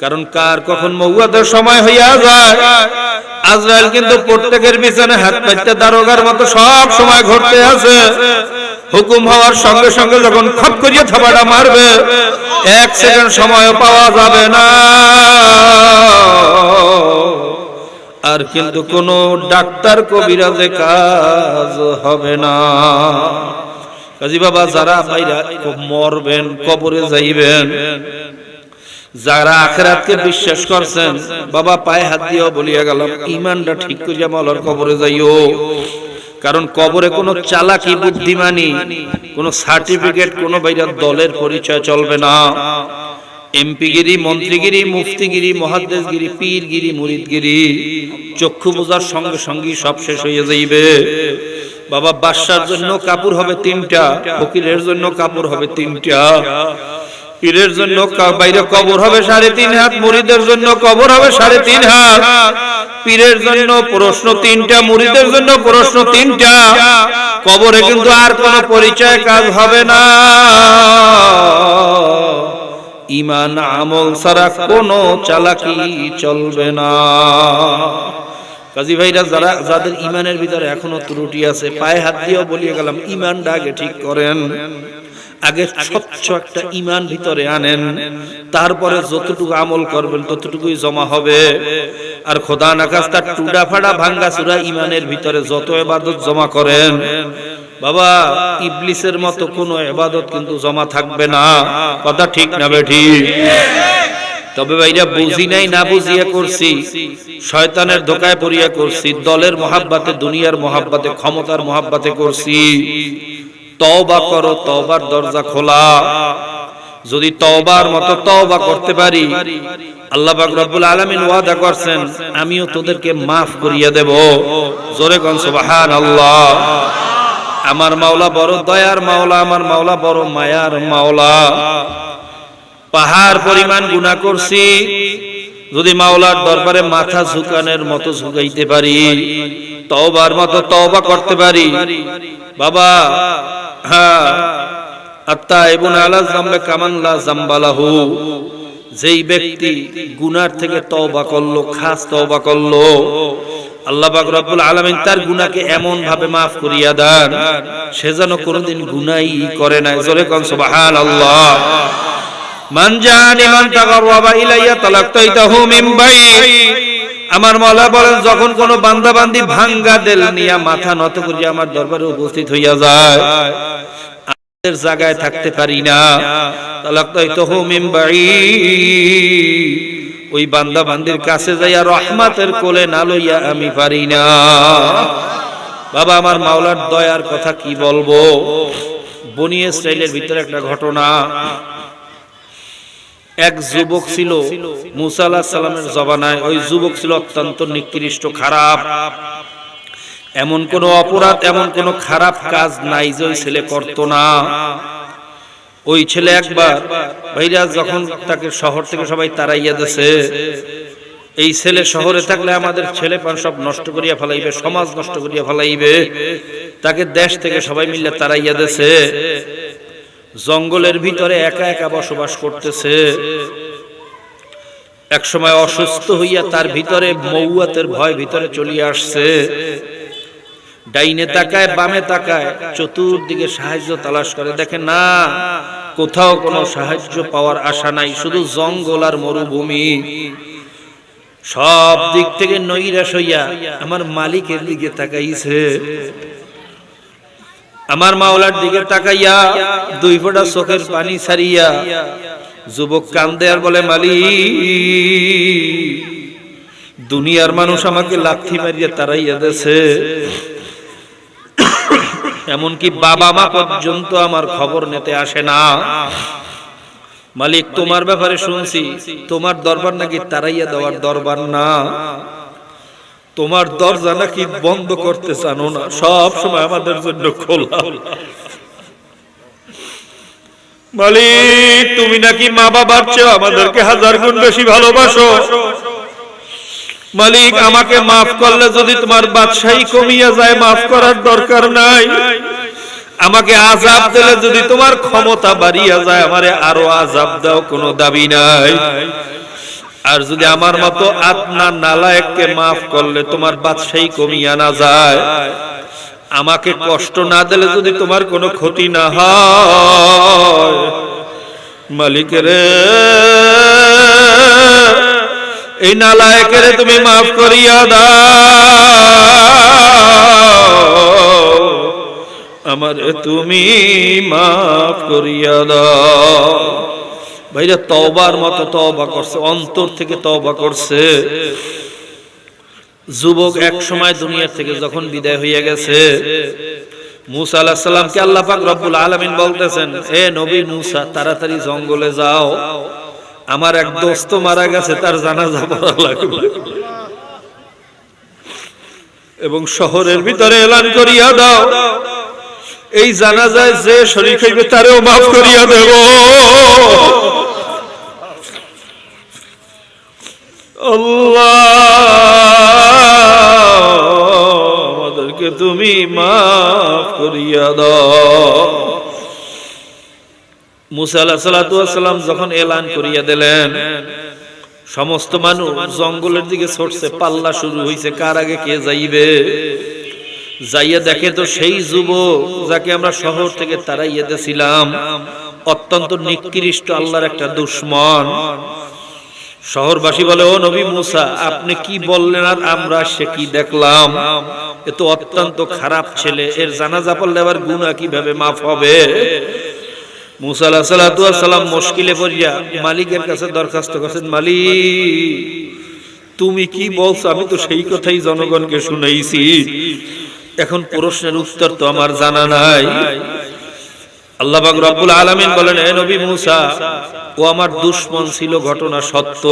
কারণ কার কখন মৌয়াদের সময় হইয়া যায়? আজরাইল কিন্তু প্রত্যেকের পিছনে হাত পাইতে দারোগার মতো সব সময় ঘটতে আছে। হুকুম হওয়ার সঙ্গে সঙ্গে যখন খপ করিয়ে থাবাটা মারবে, এক সেকেন্ড সময়ও পাওয়া যাবে না। আর কিন্তু কোন ডাক্তার, কবিরাজে কাজ হবে না। কাজী বাবা, যারা ভাইরা মরবেন, কবরে যাইবেন। যারা আখেরাতকে বিশ্বাস করছেন, বাবা পায়ে হাত দিয়েও বলিয়া গেলাম, ইমানটা ঠিক করিয়া মলার কবরে যাইও। কারণ কবরে কোনো চালাকি বুদ্ধিমানি, কোনো সার্টিফিকেট, কোনো বাইরা দলের পরিচয় চলবে না। এমপিগিরি, মন্ত্রীগিরি, মুফতিগিরি, মহাদ্দেশগিরি, পীরগিরি, মুরিদগিরি, চক্ষু বোঝার সঙ্গে সঙ্গে সব শেষ হয়ে যাইবে। বাবা বাদশার জন্য কাপড় হবে তিনটা, ফকিরের জন্য কাপড় হবে তিনটা। পীরের জন্য বাইরে কবর হবে সাড়ে তিন হাত, মুড়িদের জন্য কবর হবে সাড়ে তিন হাত। পীরের জন্য প্রশ্ন তিনটা, মুড়িদের জন্য প্রশ্ন তিনটা। কবরে কিন্তু আর কোন পরিচয় কাজ হবে না। ইমান আমল ছাড়া কোনো চালাকি চলবে না। কাজী ভাইরা, যারা যাদের ইমানের ভিতরে এখনও ত্রুটি আছে, পায়ে হাত দিয়েও বলিয়ে গেলাম, ইমানটা আগে ঠিক করেন। আগে স্বচ্ছ একটা ইমান ভিতরে আনেন, তারপরে যতটুকু আমল করবেন ততটুকুই জমা হবে। আর খোদা নাকাজ তার টুডা ফাড়া ভাঙ্গা চূড়া ইমানের ভিতরে যত এবাদত জমা করেন, বাবা, ইবলিসের মতো কোনো এবাদত কিন্তু জমা থাকবে না। কথা ঠিক না বেঠি তবে ভাইরা, বুঝি নাই না বুঝিয়া করছি, শয়তানের ধোকায় পড়িয়া করছি, দলের মহাব্বাতে, দুনিয়ার মহাব্বাতে, ক্ষমতার মহাব্বাতে করছি। তওবা করো, তওবার দরজা খোলা। যদি তওবার মতো তওবা করতে পারি, আল্লাহ পাক রব্বুল আলামিন ওয়াদা করছেন, আমিও তোদেরকে মাফ করিয়ে দেব। জোরে কোন সুবহানাল্লাহ। আমার মাওলা বড় দয়ার মাওলা, আমার মাওলা বড় মায়ার মাওলা। পাহাড় পরিমাণ গুনাহ করছি, যদি মাওলার দরবারে মাথা ঝুকানোর মতো ঝুকাইতে পারি। তওবার মতো তওবা করতে পারি। বাবা হ্যাঁ আত্তা ইবুন আলা জামবে কামান লা জামবালাহু। যেই ব্যক্তি গুনার থেকে তওবা করল, খাস তওবা করল, আল্লাহ পাক রব্বুল আলামিন তার গুনাহকে এমন ভাবে maaf করিয়া দেন, সে যেন কোনোদিন গুনাই করে না জোরে কোন সুবহানাল্লাহ। মান জানি মান তাকাররাবা ইলাইয়া তালাক্তাইতাহু মিন বাইত। আমার মাওলা বলেন, যখন কোন বান্দা বান্দি ভাঙ্গা দেল নিয়া মাথা নত করিয়া আমার দরবারে উপস্থিত হইয়া যায়, আমাদের জায়গায় থাকতে পারি না। ওই বান্দা বান্দির কাছে যাইয়া রহমাতের কোলে না লইয়া আমি পারি না। বাবা, আমার মাওলার দয়ার কথা কি বলব? বনি স্টাইলের ভিতরে একটা ঘটনা। এক যুবক ছিল, মুসা আলাহ সালামের জবানায় ওই যুবক ছিল অত্যন্ত নিকৃষ্ট, খারাপ। এমন কোন অপরাধ, এমন কোন খারাপ কাজ নাই যে ওই ছেলে করতো না। ওই ছেলে একবার ভাইরা যখন তাকে শহর থেকে সবাই তাড়াইয়া দিছে, এই ছেলে শহরে থাকলে আমাদের ছেলে পান সব নষ্ট করিয়া ফেলাইবে, সমাজ নষ্ট করিয়া ফেলাইবে। তাকে দেশ থেকে সবাই মিলে তাড়াইয়া দিছে। জঙ্গলের ভিতরে একা একা বসবাস করতেছে। এক সময় অসুস্থ হইয়া তার ভিতরে মৌয়াতের ভয় ভিতরে চলিয়ে আসছে। ডাইনে তাকায়, বামে তাকায়, চতুর্দিকে সাহায্য তালাশ করে। দেখে, না, কোথাও কোনো সাহায্য পাওয়ার আশা নাই, শুধু জঙ্গল আর মরুভূমি। সব দিক থেকে নৈরাশ হইয়া আমার মালিকের দিকে তাকাইছে। আমার মাওলার দিকে তাকাইয়া দুই ফোঁটা চোখের পানি ছাড়িয়া যুবক কান্দে আর বলে মালি দুনিয়ার মানুষ আমাকে লাথি মারিয়া তারাইয়া দেছে এমনকি বাবা মা পর্যন্ত আমার খবর নিতে আসে না। মালিক, তোমার ব্যাপারে শুনছি। তোমার দরবার নাকি তারাইয়া দেওয়ার দরবার না। তোমার দরজা নাকি বন্ধ করতে চানো না। সব সময় আমাদের জন্য খোলা। মালিক তুমি নাকি মা বাবার চেয়ে আমাদেরকে হাজার গুণ বেশি ভালোবাসো। মালিক, আমাকে মাফ করলে যদি তোমার বাদশাহী কমিয়া যায়, মাফ করার দরকার নাই। আমাকে আজাব দিলে যদি তোমার ক্ষমতা বাড়িয়া যায়, আমারে আরও আজাব দাও কোনো দাবি নাই। আর যদি আমার মতো আত্মা নালায়ককে মাফ করলে তোমার বাদশাহী কমিয়া না যায়, আমাকে কষ্ট না দিলে যদি তোমার কোনো ক্ষতি না হয়। মালিকের এই নালায়কের তুমি মাফ করিয়া দাও। আমার তুমি মাফ করিয়া দাও। ভাইরা তওবার মতো তওবা করছে, অন্তর থেকে তওবা করছে। যুবক এক সময় দুনিয়া থেকে যখন বিদায় হইয়া গেছে, মুসা আলাহিসাল্লামকে সাল্লামকে আল্লাহ পাক রব্বুল আলামিন বলতেছেন, এ নবী মুসা, তাড়াতাড়ি জঙ্গলে যাও। আমার এক দোস্ত মারা গেছে, তার জানাজা পড়া লাগবে। এবং শহরের ভিতরে এলান করিয়া দাও। এই জানাজায় যে শরীর হইবে, তারেও মাফ করিয়া দেব। আমাদেরকে তুমি মাফ করিয়া দাও। মুসা যখন এলান করিয়া দিলেন, সমস্ত মানুষ জঙ্গলের দিকে ছড়ছে পাল্লা শুরু হইছে, কার আগে কে যাইবে? যাইয়া দেখে তো সেই যুবক যাকে আমরা শহর থেকে তারাইয়া দিয়েছিলাম অত্যন্ত নিকৃষ্ট আল্লাহর একটা দুশ্মন। শহরবাসী বলে, ও নবী মুসা, আপনি কি বললেন আর আমরা সে কি দেখলাম? এ তো অত্যন্ত খারাপ ছেলে, এর জানাজা পড়লে আবার গুণা কীভাবে মাফ হবে? মুসা সাল্লাম মুশকিলে পড়িয়া মালিকের কাছে দরখাস্ত করছেন, মালিক, তুমি কি বলছো? আমি তো সেই কথাই জনগণকে শুনাইছি। এখন প্রশ্নের উত্তর তো আমার জানা নাই। আল্লাহ রব্বুল আলামিন বলেন হে নবী মুসা, ও আমার দুশ্মন ছিল ঘটনা সত্য।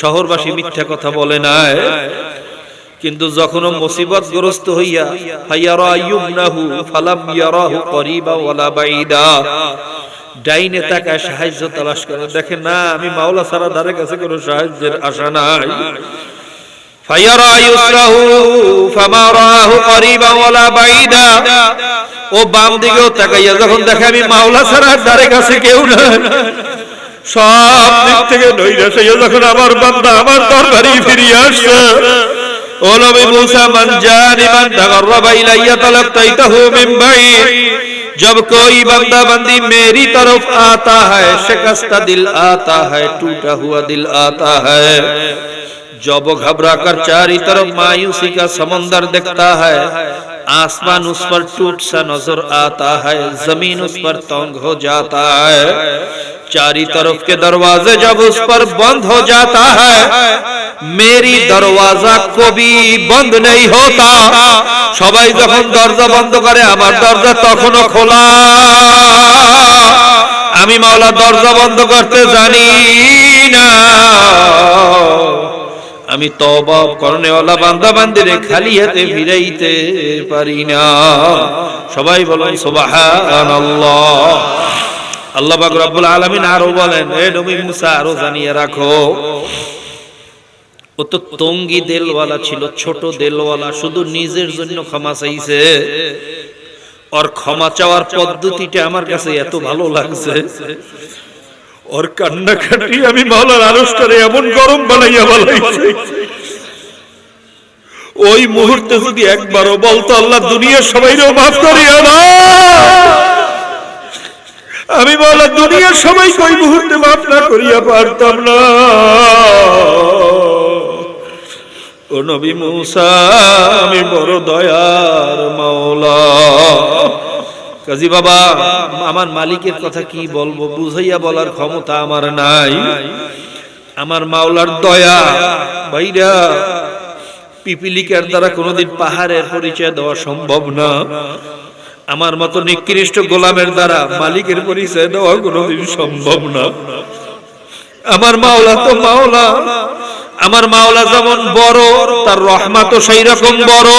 শহরবাসী মিথ্যা কথা বলে নাই। কিন্তু যখন মুসিবত গ্রস্ত হইয়া ফায়ারা ইউমনাহু ফালাম ইয়ারাহু করিবা ওয়ালা বাইদা। ডাইনে তাকায় সাহায্য তালাশ করে, দেখে, না, আমি মাওলা সারা ধারে কাছে কোনো সাহায্যের আশা নাই। ফায়ারা ইউসরাহু ফামা রাহু করিবা ওয়ালা বাইদা ও বাম দিকেও তাকাইয়া যখন দেখে আমি মাওলা ছাড়া ধারে কাছে কেউ না সব দিক থেকে নৈরাশ হইয়া যখন আমার বান্দা আমার দরবারি ফিরিয়ে আসছে ও নবী মুসা মান জানি মান তাগাররাবা ইলাইয়া তালাক্তাইতাহু মিন বাইদ जब कोई बंदा बंदी मेरी तरफ आता है शिकस्ता दिल आता है टूटा हुआ दिल आता है जब वो घबरा कर चारी तरफ मायूसी का समंदर दिखता है आसमान उस पर टूट सा नजर आता है जमीन उस पर तंग हो जाता है चारी तरफ के दरवाजे जब उस पर बंद हो जाता है मेरी दरवाजा को भी बंद नहीं होता সবাই যখন দরজা বন্ধ করে আমার দরজা তখনও খোলা আমি মাওলা দরজা বন্ধ করতে জানি না আমি তবা করণেওয়ালা বান্দা বান্দিরে খালি হাতে ফিরাইতে পারি না। সবাই বলেন, সুবহানাল্লাহ। আল্লাহ পাক রব্বুল আলামিন আরও বলেন, এ নবী মুসা, আরও জানিয়ে রাখো। ও তো তঙ্গি দেলওয়ালা ছিল, ছোট দেলওয়ালা, শুধু নিজের জন্য ক্ষমা চাইছে। ওর ক্ষমা চাওয়ার পদ্ধতিটা আমার কাছে এত ভালো লাগছে। ওর কান্নাকাটি আমি মাওলার আনুষ্ঠানে এমন গরম বানাইয়া বানাইছি। ওই মুহূর্তে যদি একবারও বলতো, আল্লাহ দুনিয়ার সবাইকেও মাফ করিয়া না। আমি বলা দুনিয়ার সবাই ওই মুহূর্তে মাফ না করিয়া পারতাম না। ও নবী মুসা, আমি বড় দয়ার মাওলা। কাজী বাবা, আমার মালিকের কথা কি বলব? বুঝাইয়া বলার ক্ষমতা আমার নাই। আমার মাওলার দয়া, ভাইরা, পিপিলিকার দ্বারা কোনোদিন পাহাড়ের পরিচয় দেওয়া সম্ভব না। আমার মতো নিকৃষ্ট গোলামের দ্বারা মালিকের পরিচয় দেওয়া কোনোদিন সম্ভব না। আমার মাওলা তো মাওলা, আমার মাওলা যেমন বড়, তার রহমাত সেই রকম বড়।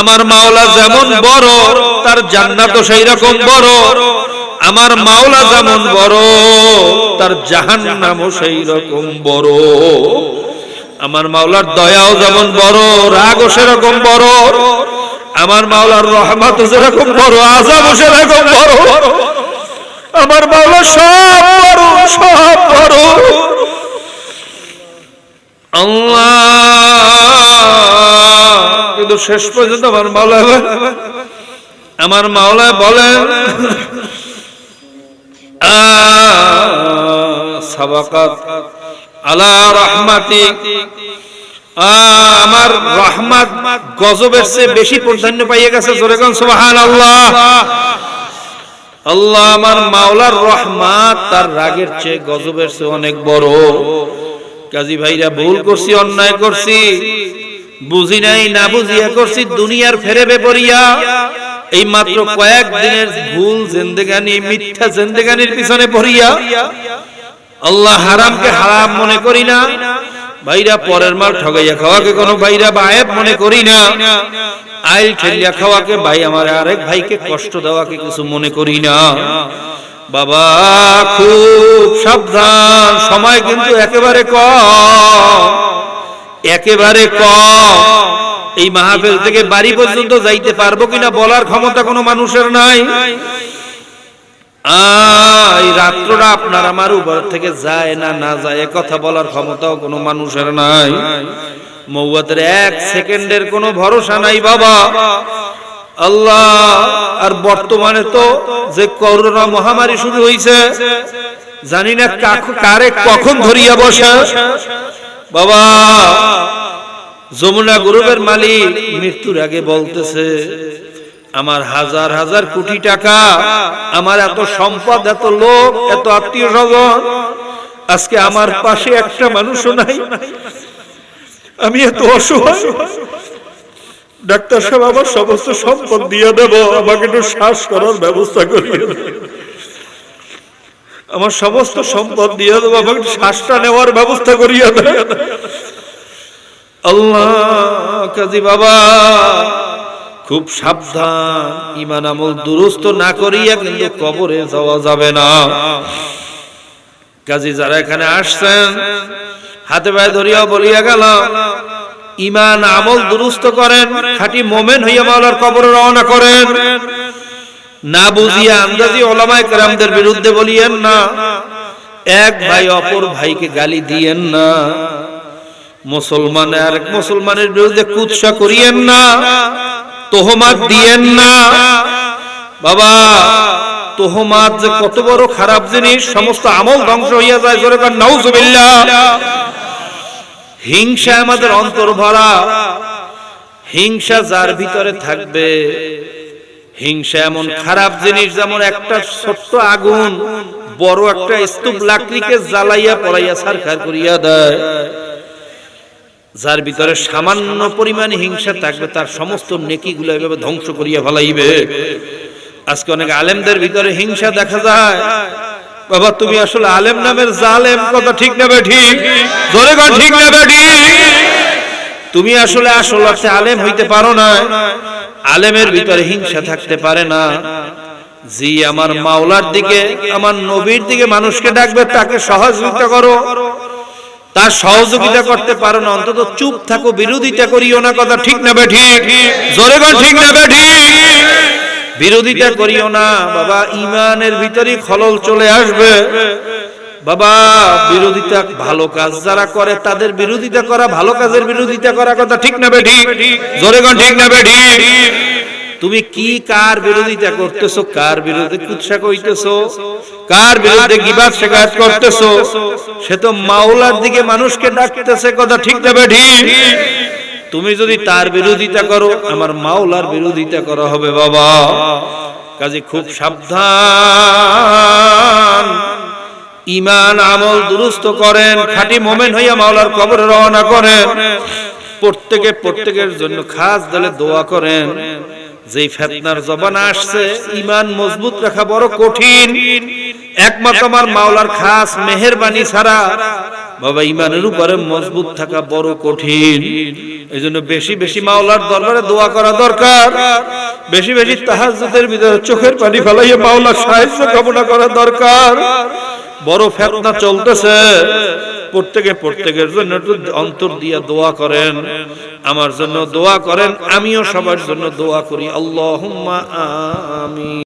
আমার মাওলা যেমন বড়, তার জান্নাত সেই রকম বড়। আমার মাওলা যেমন বড়, তার জাহান্নামও সেই রকম বড়। আমার মাওলার দয়াও যেমন বড়, রাগও সেরকম বড়। আমার মাওলার রহমত যেরকম বড় আজাবও সেরকম বড়। আমার মাওলা সব বড় সব বড়। আল্লাহ কিন্তু শেষ পর্যন্ত আমার মাওলা আমার মাওলা বলেন সাবাকাত আলা আমার গজবের চেয়ে বেশি প্রাধান্য পাইয়ে গেছে সুবহানাল্লাহ। আল্লাহ আমার মাওলার রহমাত তার রাগের চেয়ে গজবের চেয়ে অনেক বড়। কাজী ভাইরা ভুল করছি, অন্যায় করছি। বুঝি নাই না বুঝিয়া করছি দুনিয়ার ফেরে বেপরিয়া এই মাত্র কয়েক দিনের ভুল জিন্দেগানি মিথ্যা জিন্দেগানির পিছনে পড়িয়া। আল্লাহ হারামকে হারাম মনে করি না। ভাইরা পরের মাল ঠগাইয়া খাওয়াকে কোনো ভাইরা বায়েব মনে করি না। আইল ঠেলিয়া খাওয়াকে ভাই আমার আরেক ভাইকে কষ্ট দেওয়াকে কিছু মনে করি না। বাবা খুব সাবধান। সময় কিন্তু একেবারে কম। একেবারে ক। এই মাহফিল থেকে বাড়ি পর্যন্ত যাইতে পারব কিনা বলার ক্ষমতা কোনো মানুষের নাই। এই রাত্রটা আপনার আমার উপর থেকে যায় না না যায়, এ কথা বলার ক্ষমতাও কোনো মানুষের নাই। মৌয়াতের এক সেকেন্ডের কোনো ভরসা নাই বাবা। আল্লাহ, আর বর্তমানে তো যে করোনা মহামারী শুরু হয়েছে জানি না কারে কখন ধরিয়া বসে। বাবা, যমুনা গ্রুপের মালিক মৃত্যুর আগে বলতেছে, আমার হাজার হাজার কোটি টাকা, আমার এত সম্পদ, এত লোক, এত আত্মীয় স্বজন, আজকে আমার পাশে একটা মানুষও নাই আমি এত অসহায় ডাক্তার সাহেব, আমার সমস্ত সম্পদ দিয়ে দেব, আমাকে একটু শ্বাস করার ব্যবস্থা করিয়ে দেব। আমার সমস্ত সম্পদ দিয়ে দেবো আমাকে শ্বাসটা নেওয়ার ব্যবস্থা করিয়া দেব আল্লাহ কাজী বাবা, খুব সাবধান ইমান আমল দুরুস্ত না করিয়া কিন্তু কবরে যাওয়া যাবে না। কাজী যারা এখানে আসছেন, হাতে পায়ে ধরিয়া বলিয়া গেল ইমান আমল দুরুস্ত করেন, খাঁটি মোমেন হইয়া মাওলার কবরে রওনা করেন। না বুঝিয়া আন্দাজি ওলামায়ে কেরামদের বিরুদ্ধে বলিয়েন না। এক ভাই অপর ভাইকে গালি দিয়েন না। মুসলমান আরেক মুসলমানের বিরুদ্ধে কুৎসা করিয়েন না। তোহমাত দিয়েন না। বাবা তোহমাত যে কত বড় খারাপ জিনিস সমস্ত আমল ধ্বংস হইয়া যায় জোরে কার নাউজুবিল্লাহ। হিংসা আমাদের অন্তর ভরা হিংসা যার ভিতরে থাকবে হিংসা এমন খারাপ জিনিস যেমন একটা ছোট্ট আগুন, বড় একটা স্তূপ লাকড়িকে জ্বালাইয়া পড়াইয়া সারখার করিয়া দেয়। যার ভিতরে সামান্য পরিমাণ হিংসা থাকবে, তার সমস্ত নেকিগুলো এভাবে ধ্বংস করিয়া ফেলাইবে। আজকে অনেক আলেমদের ভিতরে হিংসা দেখা যায়। বাবা, তুমি আসলে আলেম নামের জালেম, কথা ঠিক নেবে ঠিক? জোরে ঠিক নেবে ঠিক? তুমি আসলে আসল অর্থে আলেম হইতে পারো না। আলেমের ভিতরে হিংসা থাকতে পারে না। জি, আমার মাওলার দিকে, আমার নবীর দিকে মানুষকে ডাকবে, তাকে সহযোগিতা করো। তার সহযোগিতা করতে পারো না, অন্তত চুপ থাকো, বিরোধিতা করিও না, কথা ঠিক না বে ঠিক? জোরে ঠিক না বে ঠিক? বিরোধিতা করিও না, বাবা, ইমানের ভিতরেই খলল চলে আসবে। বাবা, বিরোধিতা ভালো কাজ যারা করে, তাদের বিরোধিতা করা, ভালো কাজের বিরোধিতা করা কথা ঠিক না বে ঠিক জোরে ঠিক না বে ঠিক তুমি কি কার বিরোধিতা করতেছো? কার বিরুদ্ধে কুৎসা কইতেছো? কার বিরুদ্ধে গিবাদ শেখায়ত করতেছো? সে তো মাওলার দিকে মানুষকে ডাকতেছে কথা ঠিক না বে ঠিক তুমি যদি তার বিরোধিতা করো, আমার মাওলার বিরোধিতা করা হবে বাবা। কাজে খুব সাবধান। ইমান আমল দুরুস্ত করেন, খাঁটি মোমেন হইয়া মাওলার কবরে রওনা করেন। প্রত্যেকে প্রত্যেকের জন্য খাস দলে দোয়া করেন। যে ফেতনার জবান আসছে ইমান মজবুত রাখা বড় কঠিন। একমাত্র আমার মাওলার খাস মেহেরবানি ছাড়া বাবা ইমানের উপরে মজবুত থাকা বড় কঠিন। এই জন্য বেশি বেশি মাওলার দরবারে দোয়া করা দরকার। বেশি বেশি তাহাজ্জুদের ভিতরে চোখের পানি ফেলাইয়া মাওলার সাহায্য কামনা করা দরকার। বড় ফেতনা চলতেছে। প্রত্যেকে প্রত্যেকের জন্য অন্তর দিয়া দোয়া করেন। আমার জন্য দোয়া করেন, আমিও সবার জন্য দোয়া করি। আল্লাহ আমিন।